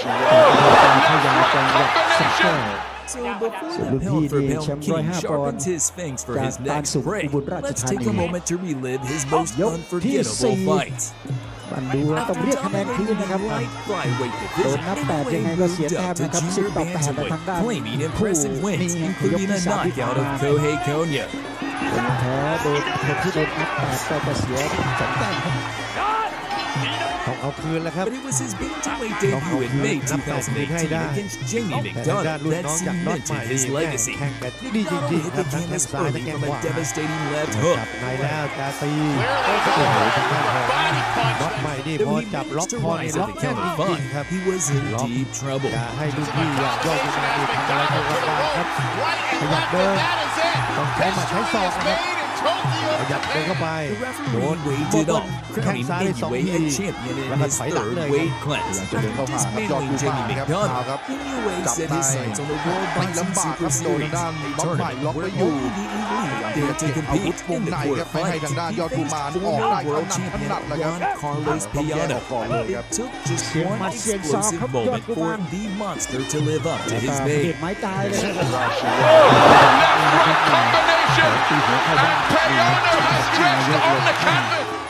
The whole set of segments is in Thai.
So before So the Lupi pound for di pound Champ king Roy Hapon sharpens his fangs for hisจาก next Tan break, Suk Ubud Ratchathani let's take a moment to relive his most ยกที่สี่ unforgettable fights. มันดูว่าต้อง After เรียกคะแนนคืน dominating นะครับ the light flyweight โดน division, นับแปดยังไง Inoue ก็เสีย moved แต้ม up to นะครับสิบ junior ต่อแปดในทาง bantamweight, ด้าน claiming คู่ impressive นี้ wins, ยก including ที่ a สามที่ผ่าน knockout มา of Kohei Konya. เป็นแพ้โดยคนที่โดนนับแปดก็จะเสียสองแต้มครับ ต้อง เอาคืนแล้วครับ But it was his bantamweight debut in May นับแปดคืนให้ได้2018 against Jamie แต่ทางด้าน McDonough รุ่น that น้องจากน็อตใหม่ cemented นี่ his แม่ legacy. แข่งกันดีจริง McDonough ๆครับ hit the ทั้งแข้ง canvas ซ้าย early และแข้ง from ข a วา devastating left จั hook. บในแล้วจะตีโอ้โหทางด้านของน็อตใหม่นี่พ Though อ he จับ managed ล็อก to คอนี่ rise ล็อ at ก the แน่น counter จริง five, ๆครับ he was in Lock. deep trouble. อย่าให้ลูกพี่อย่างยอดกุมารนี่ทำอะไรก็ลำบากครับขยับเดินต้องใช้หมัดใช้ศอกนะครับข ยับเดินเข้าไป The โดน referee weighed it บ off, แข้ง crowning ซ้ายได้สองที Inoue a champion in แล้วก็ his ถอยหลัง third เลยครับ weight class. จะเดินเข้าหาครับยอด Dismantling ภู Jamie ป่าครับเอาครับ McDonough, Inoue จับ set ใน his sights on the World ไม่ Boxing ลำบากค Super รับโดน Series, ทางด้าน a น็อตใหม่ tournament ล็อก where ไว้อยู่ only the elite พยายาม dare จะ to เก็บอาวุธ compete วง in the ในครับไม่ให้ทางด้านยอดภู quarterfinals. มาร He ออก faced ได้ former ถ world นัดถนัด champion เลยครับ Juan Carlos ต้องแยกอ Piana. อกก่อนเลยครับ It took just เสียง one หมัดเสียงศอก explosive ครับยอด moment กุ for มาร the monster to live up to แต่ his เด็ name.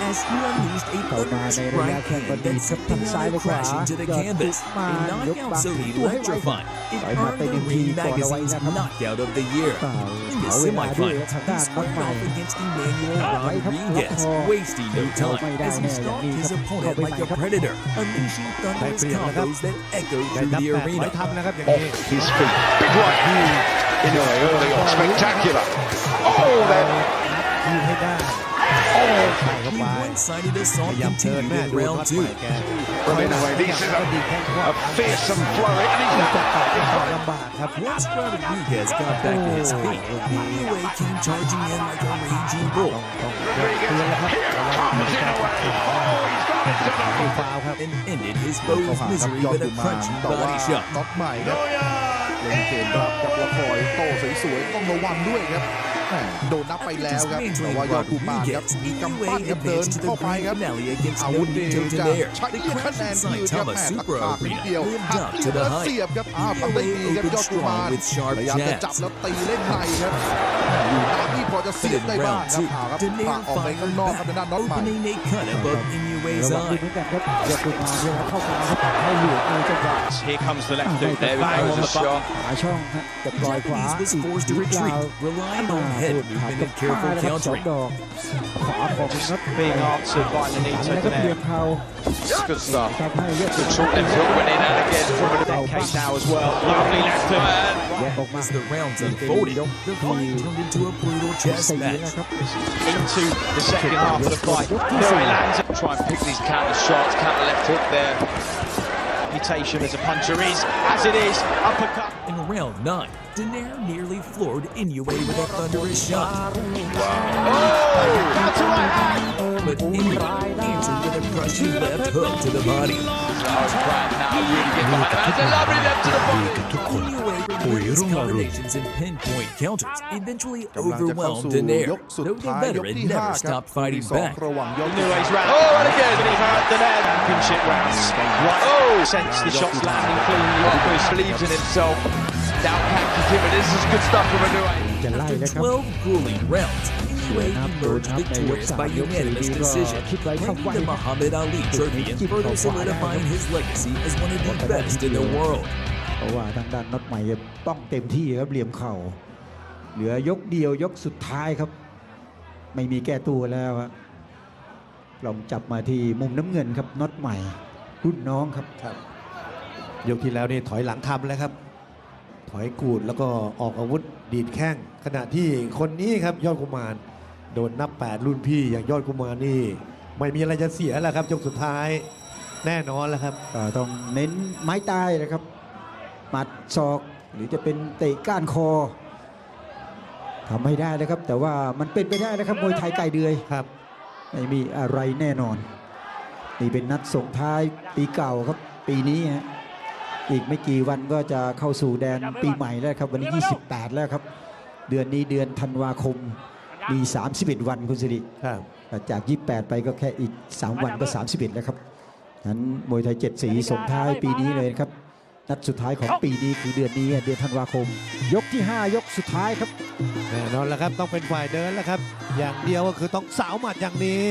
As he unleashed a thunderous right hand that sent the wheel crashing to the canvas, a knockout so electrifying, it earned the Ring Magazine's Knockout of the Year. In the semifinals, he squared off against Emmanuel Rodriguez, wasting no time as he stalked his opponent like a predator, unleashing thunderous combos that echoed through the arena. Off his feet, big right hand. Inoue early on, spectacular. Oh then ยืนให้ได้ใส่เข้า The ไป one-sided พ assault ยายามเทิน continued แม่ in ดูน็อ round ตให two. ม่แก from Inoue this is ก็ a, ดีแข้งขวา a fearsome flurry and he's จะต่อยได้ต่อยลำบากครับ Once Rodriguez got back to his feet, Inoue came charging in like a raging bull เตือนแล้วครับระวังไม่ฟาวครับ and ended his เข้า foe's หาครับ misery ยอด with ภู a มาร crunching แต่ว่า body shot. น็อตใหม่ครับเล่นเกมรับกับละคอยโต้สวยๆต้องระวังด้วยครับแหม่ โดนนับไปแล้วครับแต่ว่ายอดภูมารครับมีกำปั้น Inoue ครับเดิน advanced to เข้า the ไปค grand รับ finale against อาวุธนี่ Nobito จะ Donaire. ใช้ The คะแนน Crimson คืนครับ Saitama แหม่ Super หักนิด Arena เดียว lived หัก up ที่ to the แล้ว hype. เสียบครับอ้าวทำได้ดีครับ Inoue ยอดภูมาร opened strong with sharp พยายามจะ jabs. จับแล้วตีเล่นในครับอยู่ใน ที่พอจะเสียบได้บ้างครับหาครับ Donaire ผลักออกไปข้างนอกครับเป็นด้านน็อตใหม่ opening a cut above ระ Inoue's วังด้วย eye. เหมือนกันครับยอดกุมารเวลาเข้ามาครับให้หลุดในจังหวะ Here comes the left ไม่ hook. ได้ There ฟา we ว go. ครับ The shot. หาช่องฮะจะปล่อยขวา Japanese was อีก forced ห to รือเปล่า retreat, relying มา on ห head ลุดขาด movement กับ and careful มานะครับสอง countering. ดอกขวาของน็อต Being answered by อัน Nonito แล้วก็เปลี่ยน Donaire. เข่า Good stuff. ทำให้เลือด Good short left hook went in and again from a decade now as well. Lovely left hook. แยกออกมา As the rounds unfolded, the fight turned into a brutal just met into the second half of the fight. There he lands. Try and pick these counter shots, counter left hook there. Reputation as a puncher is, as it is, uppercut. In round nine, Daenerys nearly floored Inoue with a thunderous shot. Oh, that's a right hand. But Inoue answered with a crushing left hook to the body. Oh, Brad now really get behind. That's a lovely left to the body. จะเข้า overwhelmed สู่ Daenerys, ยกสุด though the ท้ายยก veteran ที่ห้า never ครับ stopped ที่ fighting สอง back. ระหว่างยอด Inue's round. Oh, and again. Donaire. Championship rounds. Right. Oh. Sense the shots landing cleanly. Always believes in himself. Down catches him, and this is good stuff from Inoue. จะไล่ After แล้วครับ12 grueling rounds, Inoue emerged victorious by unanimous decision, winning the Muhammad Ali Trophy and further solidifying his legacy as one of the best in the world. เพราะว่าทางด้านน็อตใหม่ป้องเต็มที่ครับเหลี่ยมเข่า เหลือยกเดียวยกสุดท้ายครับ ไม่มีแก้ตัวแล้วครับลองจับมาที่มุมน้ำเงินครับน็อตใหม่ รุ่นน้องครับยกที่แล้วนี่ถอยหลังทำแล้วครับ ถอยกูดแล้วก็ออกอาวุธดีดแข้งขณะที่คนนี้ครับยอดกุมารโดนนับ 8 รุ่นพี่อย่างยอดกุมารนี่ ไม่มีอะไรจะเสียแล้วครับยกสุดท้ายแน่นอนแล้วครับก็ต้องเน้นไม้ตายนะครับ หมัดศอก หรือจะเป็นเตะก้านคอทำให้ได้นะครับ แต่ว่ามันเป็นไปได้นะครับมวยไทยไก่เดือยครับไม่มีอะไรแน่นอน นี่เป็นนัดส่งท้ายปีเก่าครับปีนี้ฮะอีกไม่กี่วันก็จะเข้าสู่แดนปีใหม่แล้วครับ วันนี้ 28 แล้วครับ เดือนนี้เดือนธันวาคมมี 31 วันคุณสิริครับจาก 28 ไปก็แค่อีก 3 วันก็ 31 แล้วครับนั้นมวยไทยเจ็ดสีส่งท้ายปีนี้เลยครับ นัดสุดท้ายของปีนี้คือเดือนนี้เดือนธันวาคม ยกที่ 5 ยกสุดท้ายครับแน่นอนแล้วครับต้องเป็นฝ่ายเดินแล้วครับ อย่างเดียวก็คือต้องสาวหมัดอย่างนี้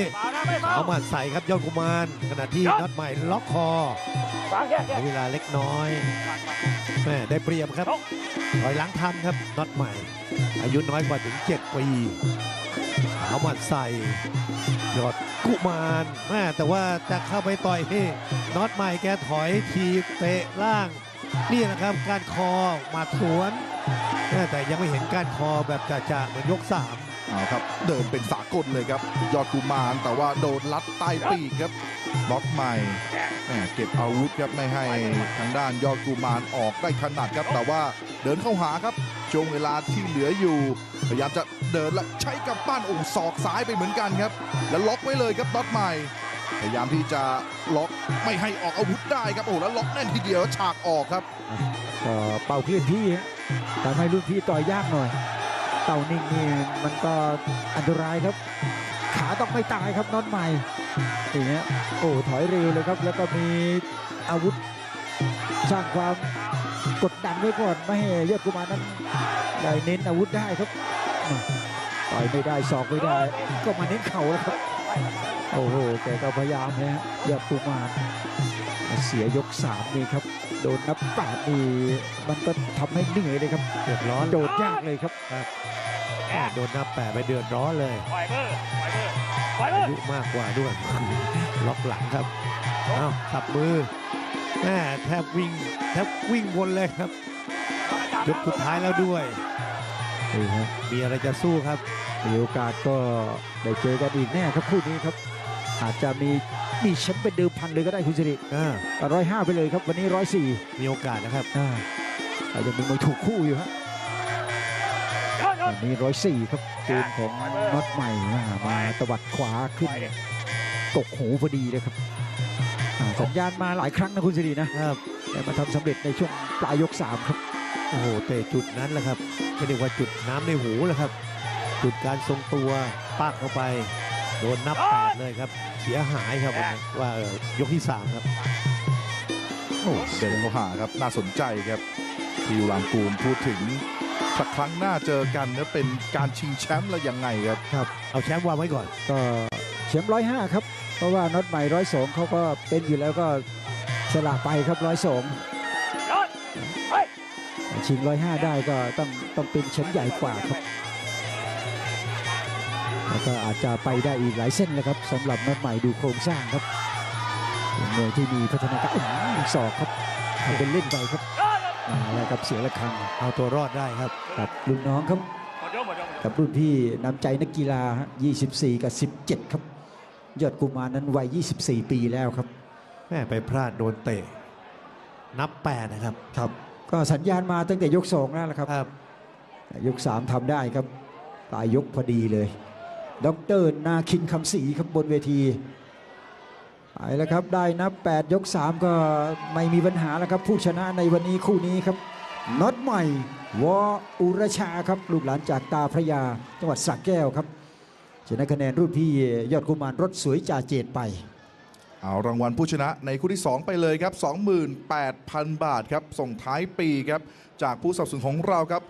สาวหมัดใส่ครับยอดกุมารขณะที่น็อตใหม่ล็อกคอใช้เวลาเล็กน้อยแม่ได้เปรียบครับถอยหลังทันครับน็อตใหม่ อายุน้อยกว่าถึง 7 ปี สาวหมัดใส่ยอดกุมารแม่แต่ว่าจะเข้าไปต่อยนี่น็อตใหม่แกถอยทีเตะล่าง นี่แหละครับการคอหมัดสวนแม่แต่ยังไม่เห็นการคอแบบจ่าๆเหมือนยกสามเอาครับเดินเป็นสากลเลยครับ ยอดกุมารแต่ว่าโดนลัดใต้ปีกครับบล็อกใหม่แหม่เก็บอาวุธครับไม่ให้ทางด้านยอดกุมารออกได้ถนัดครับแต่ว่าเดินเข้าหาครับ ช่วงเวลาที่เหลืออยู่ พยายามจะเดินและใช้กับปั้นโอ้ศอกซ้ายไปเหมือนกันครับ แล้วล็อกไว้เลยครับน็อตใหม่ พยายามที่จะล็อกไม่ให้ออกอาวุธได้ครับโอ้แล้วล็อกแน่นทีเดียวฉากออกครับก็เป่าเคลื่อนที่ฮะทำให้รุ่นพี่ต่อยยากหน่อย เต่านิ่งนี่มันก็อันตรายครับ ขาต้องไม่ตายครับน็อตใหม่อย่างเงี้ยโอ้ถอยเร็วเลยครับ แล้วก็มีอาวุธสร้างความ กดดันไว้ก่อนไม่ให้ยอดกุมารนั้นได้เน้นอาวุธได้ครับอะต่อยไม่ได้ศอกไม่ได้ ก็มาเน้นเข่าแล้วครับ โอ้โหแกก็พยายามนะฮะยอดกุมารเสียยกสามนี่ครับ โดนนับแปดนี่มันก็ทำให้เหนื่อยเลยครับเดือดร้อนโดดยากเลยครับโดนนับแปะไปเดือดร้อนเลยอายุมากกว่าด้วยล็อกหลังครับอ้าวสับมือ แม่แทบวิ่งแทบวิ่งวนเลยครับยกสุดท้ายแล้วด้วยนี่ฮะมีอะไรจะสู้ครับ มีโอกาสก็ได้เจอกันอีกแน่ครับคู่นี้ครับ อาจจะมีมีแชมป์เป็นเดิมพันเลยก็ได้คุณสิริอ่าร้อยห้าไปเลยครับ วันนี้ร้อยสี่มีโอกาสนะครับอาจจะเป็นมวยถูกคู่อยู่ฮะวันนี้ร้อยสี่ครับเกมของน็อตใหม่มามาตวัดขวาขึ้นตกหูพอดีเลยครับอ่า สัญญาณมาหลายครั้งนะคุณสิรินะครับแต่มาทำสำเร็จในช่วงปลายยกสามครับ โอ้โหเตะจุดนั้นแหละครับไม่เรียกว่าจุดน้ำในหูแหละครับ จุดการทรงตัวปากเข้าไป โดนนับแปดเลยครับ เสียหายครับวันนั้นว่าเออยกที่สามครับ โอ้เดินเข้าหาครับน่าสนใจครับที่วางกูมพูดถึงสักครั้งหน้าเจอกันนะเป็นการชิงแชมป์แล้วยังไงครับ ครับ เอาแชมป์วางไว้ก่อน ก็แชมป์ร้อยห้าครับ เพราะว่าน็อตใหม่ร้อยสองเขาก็เป็นอยู่แล้วก็สละไปครับร้อยสองชิงร้อยห้าได้ก็ต้องต้องเป็นชมป์ใหญ่กว่าครับแล้วก็อาจจะไปได้อีกหลายเส้นเลยครับสำหรับน็อตใหม่ดูโครงสร้างครับเป็นมวยที่มีพัฒนาการอื้อหือศอกครับเป็นเล่นไปครับมาแล้วครับเสียละครังเอาตัวรอดได้ครับกับรุ่นน้องครับกับรุ่นพี่น้ำใจนักกีฬา 24 กับ 17 ครับ ยอดกุมารนั้นวัย 24 ปีแล้วครับ แม่ไปพลาดโดนเตะ นับแปดนะครับ ครับ ก็สัญญาณมาตั้งแต่ยก2แล้วละครับ ครับ ยก3ทำได้ครับปลายยกพอดีเลยดอกเตอรนาคินคำศรีครับบนเวทีไปแล้วครับได้นับ 8 ยก 3 ก็ไม่มีปัญหาแล้วครับ ผู้ชนะในวันนี้คู่นี้ครับน็อตใหม่วออุรชาครับ ลูกหลานจากตาพระยา จังหวัดสระแก้วครับ ชนะคะแนนรุ่นพี่ยอดกุมารรถสวยจ่าเจตไปเอารางวัลผู้ชนะในคู่ที่ 2 ไปเลยครับ 28,000 บาทครับ ส่งท้ายปีครับ จากผู้สนับสนุนของเราครับ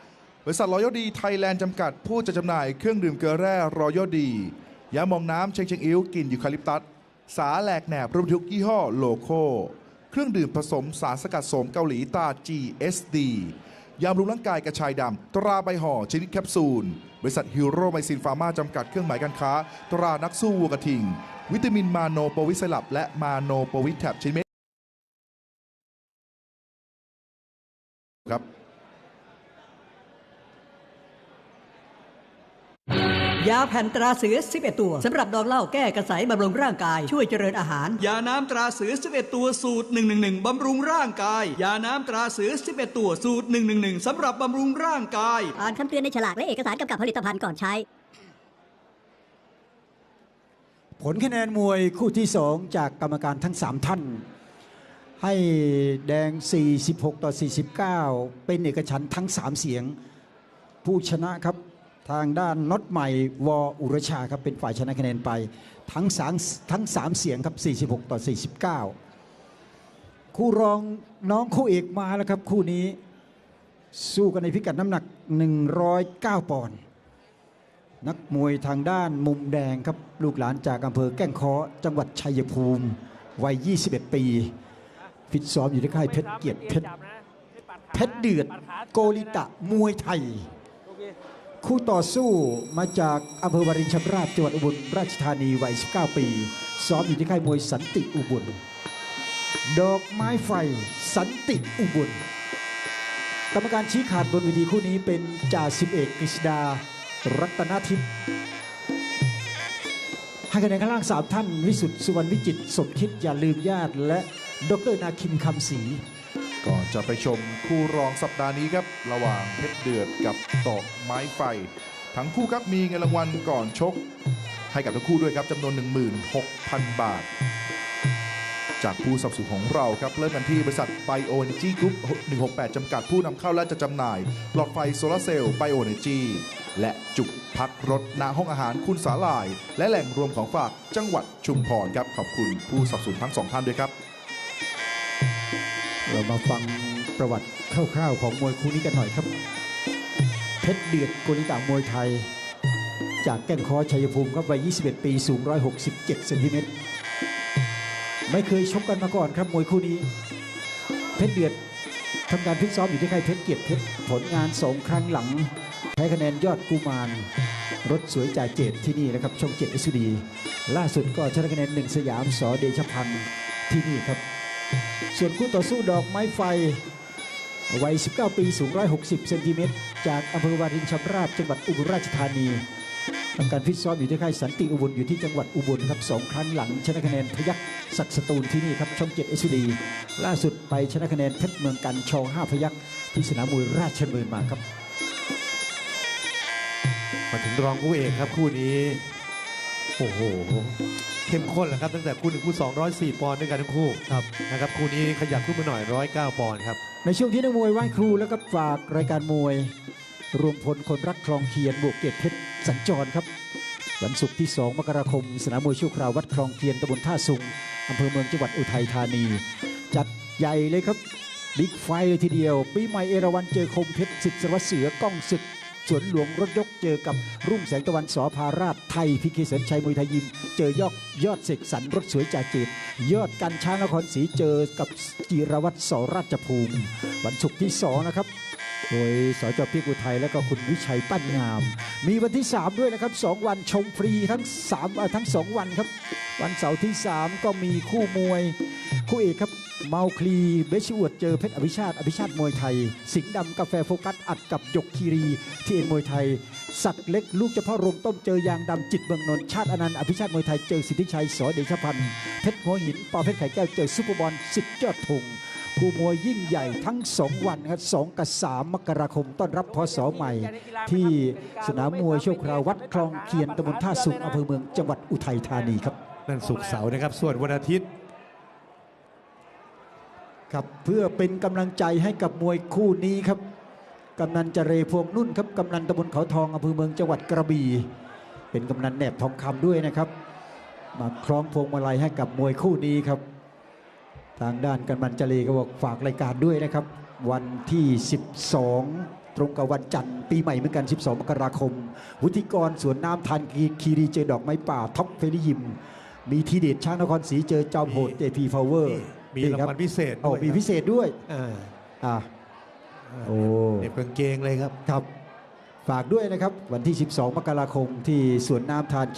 บริษัทรอยดีไทยแลนด์จำกัด ผู้จะจำหน่ายเครื่องดื่มเกลือแร่รอยดียามองน้ำเชงเชงอิ้วกลิ่นยูคาลิปตัส สาแหลกแหนบรวมทุกยี่ห้อโลโก้ เครื่องดื่มผสมสารสกัดโสมเกาหลีตา GSD ยาบำรุงร่างกายกระชายดำ ตราใบห่อชนิดแคปซูล บริษัทฮิโรไมซินฟาร์มาจำกัดเครื่องหมายการค้า ตรานักสู้วัวกระทิง วิตามินมาโนโปวิสลับ และมาโนโปวิแทบชนิดเม็ดครับ ยาแผ่นตราเสือ 11 ตัวสำหรับดองเหล้าแก้กระสายบำรุงร่างกาย ช่วยเจริญอาหาร ยาน้ำตราเสือ 11 ตัวสูตร 111 บำรุงร่างกาย ยาน้ำตราเสือ 11 ตัวสูตร 111 สำหรับบำรุงร่างกาย อ่านคำเตือนในฉลากและเอกสารกำกับผลิตภัณฑ์ก่อนใช้ ผลคะแนนมวยคู่ที่ 2 จากกรรมการทั้ง 3 ท่าน ให้แดง 46 ต่อ 49 เป็นเอกฉันท์ทั้ง 3 เสียง ผู้ชนะครับ ทางด้านน็อตใหม่วออุรชาครับเป็นฝ่ายชนะคะแนนไปทั้งสามทั้ง3เสียงครับ 46 ต่อ 49 คู่รองน้องคู่เอกมาแล้วครับคู่นี้สู้กันในพิกัดน้ำหนัก 109 ปอนด์นักมวยทางด้านมุมแดงครับลูกหลานจากอำเภอแก้งเคอจังหวัดชัยภูมิวัย 21 ปี ฟิตซ้อมอยู่ที่ค่ายเพชรเกียรติเพชรเพชรเดือดโกลิตะมวยไทย คู่ต่อสู้มาจากอำเภอวารินชำราบจังหวัดอุบลราชธานีวัย 19 ปี ซ้อมอยู่ที่ค่ายมวยสันติอุบล ดอกไม้ไฟสันติอุบล กรรมการชี้ขาดบนเวทีคู่นี้เป็นจ่าสิบเอกกฤษดา รัตนทิพย์ให้คะแนนข้างล่างสามท่าน วิสุทธ์สุวรรณวิจิตสมคิดอย่าลืมญาติ และดรนาคินคำศรี ก่อนจะไปชมคู่รองสัปดาห์นี้ครับ ระหว่างเพชรเดือดกับตอกไม้ไฟ ทั้งคู่ครับมีเงินรางวัลก่อนชก ให้กับทั้งคู่ด้วยครับจำนวน 16,000 บาท จากผู้สนับสนุนของเราครับ เริ่มกันที่บริษัทไบโอเนจีกรุ๊ป168 จำกัดผู้นำเข้าและจะจำหน่าย หลอดไฟโซลาร์เซลล์ไบโอเนจีและจุกพักรถณห้องอาหารคุณสาลาย และแหล่งรวมของฝากจังหวัดชุมพรครับขอบคุณผู้สนับสนุนทั้งสองท่านด้วยครับ เรามาฟังประวัติคร่าวๆของมวยคู่นี้กันหน่อยครับ เพชรเดือดโกลิตามวยไทย จากแก้งคอชัยภูมิครับวัย 21 ปีสูง 167เซนติเมตรไม่เคยชกกันมาก่อนครับมวยคู่นี้ เพชรเดือดทำการฟิตซ้อมอยู่ที่ค่ายเพชรเกียรติเพชรผลงานสองครั้งหลังแพ้คะแนนยอดกุมาร รถสวยจ่ายเจตที่นี่นะครับช่องเจ็ดเอสดีล่าสุดก็ชนะคะแนนหนึ่งสยามสอเดชพันธ์ที่นี่ครับ ส่วนคู่ต่อสู้ดอกไม้ไฟ วัย 19 ปี สูง 160 เซนติเมตร จากอำเภอวารินชำราบจังหวัดอุบลราชธานีทำการฟิตซ้อมอยู่ที่ค่ายสันติอุบลอยู่ที่จังหวัดอุบลครับสองครั้งหลังชนะคะแนนพยักศักสตูลที่นี่ครับช่องเจ็ดเอสดีล่าสุดไปชนะคะแนนเพชรเมืองกันชอห้าพยักที่สนามมวยราชดำเนินมาครับ มาถึงรองคู่เอกครับคู่นี้ โอ้โห เข้มข้นแหละครับตั้งแต่คู่หนึ่งคู่สองร้อยสี่ปอนด์ด้วยกันทั้งคู่ครับนะครับคู่นี้ขยับขึ้นมาหน่อยร้อยเก้าปอนด์ครับในช่วงที่นักมวยไหว้ครูแล้วก็ฝากรายการมวย รวมพลคนรักคลองเคียนบวกเกียรติเพชรสัญจรครับ วันศุกร์ที่ 2 มกราคม สนามมวยชั่วคราววัดคลองเคียนตำบลท่าสุงอำเภอเมืองจังหวัดอุทัยธานี จัดใหญ่เลยครับบิ๊กไฟเลยทีเดียว ปีใหม่เอราวันเจอคมเพชรสิทธิ์สารวัตรเสือกล้องศึก สวนหลวงรถยกเจอกับรุ่งแสงตะวันสอพาราชไทยพิเคเสนชัยมวยไทยยิม เจอยอดยอดเสกสรรรถสวยจ่าเจตยอดกันช้างนครศรีเจอกับจิรวัตรสอราชภูมิ วันศุกร์ที่2นะครับโดยสจพี่กุไทยและก็คุณวิชัยปั้นงาม มีวันที่ 3 ด้วยนะครับ 2 วันชมฟรีทั้ง3ทั้ง 2 วันครับ วันเสาร์ที่ 3 ก็มีคู่มวย คู่เอกครับ เมาคลีเบชิวดเจอเพชรอภิชาติอภิชาติมวยไทย สิงห์ดำกาแฟโฟกัสอัดกับหยกคีรีที่เอ็นมวยไทย สักดิ์เล็กลูกเฉพาะรวมต้มเจอยางดำจิตเมืองนนท์ชาติอนันต์อภิชาติมวยไทยเจอสิทธิชัยสอเดชพันธ์เพชรหัวหินปอเพชรไข่แก้วเจอซุปเปอร์บอลสิทธิ์ยอดธงคู่มวยยิ่งใหญ่ทั้ง 2 วันครับ2กับ3มกราคมต้อนรับพศใหม่ ที่สนามมวยโชคราวัดคลองเคียนตำบลท่าสุงอำเภอเมืองจังหวัดอุทัยธานีครับนั่นสุกร์เสาร์นะครับ ส่วนวันอาทิตย์ ครับเพื่อเป็นกำลังใจให้กับมวยคู่นี้ครับกำนันเจเรพวงนุ่นครับกำนันตำบลเขาทองอำเภอเมืองจังหวัดกระบี่ เป็นกำนันแหนบทองคำด้วยนะครับ มาคล้องพวงมาลัยให้กับมวยคู่นี้ครับ ทางด้านกำนันเจเรก็บอกฝากรายการด้วยนะครับ วันที่ 12 ตรงกับวันจันทร์ปีใหม่เหมือนกัน 12 มกราคม วุฒิกรสวนน้ำทานคีรีเจอดอกไม้ป่าท็อปเฟริยิม มีทีเด็ดช้างนครศรีเจอจอมโหดเจพีฟาวเวอร์ มีรางวัลพิเศษโอ้ด้วยมีครับพิเศษด้วยอ่าอะโอ้เด็บกางเกงเลยครับ ครับ ฝากด้วยนะครับ วันที่ 12 มกราคมที่สวนน้ำทานคี